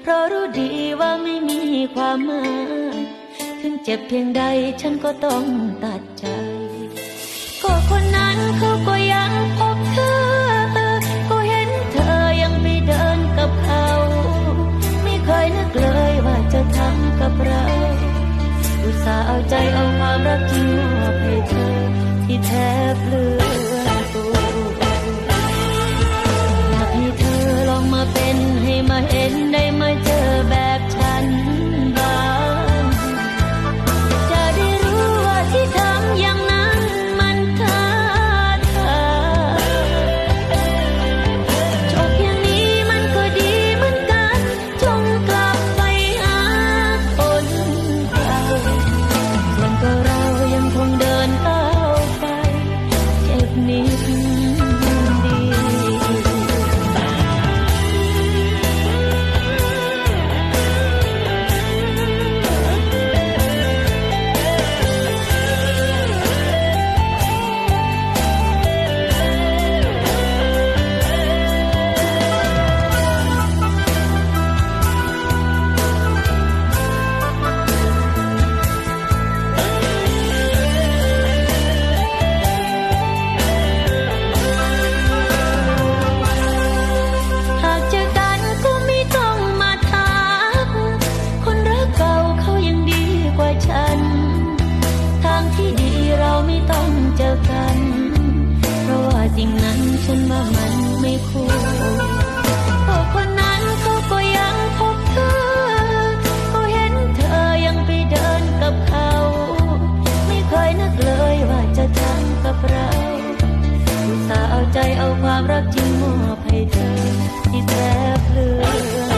เพราะรู้ดีว่าไม่มีความหมาย ถึงเจ็บเพียงใดฉันก็ต้องตัดใจ ก็คนนั้นเขาก็ยังพบเธอ ก็เห็นเธอยังไปเดินกับเขา ไม่เคยนึกเลยว่าจะทำกับเรา อุตส่าห์เอาใจเอาความรักจริงมอบให้เธอที่แทบเลือ ใจเอาความรักจริงมอบให้เธอที่แทบเลือ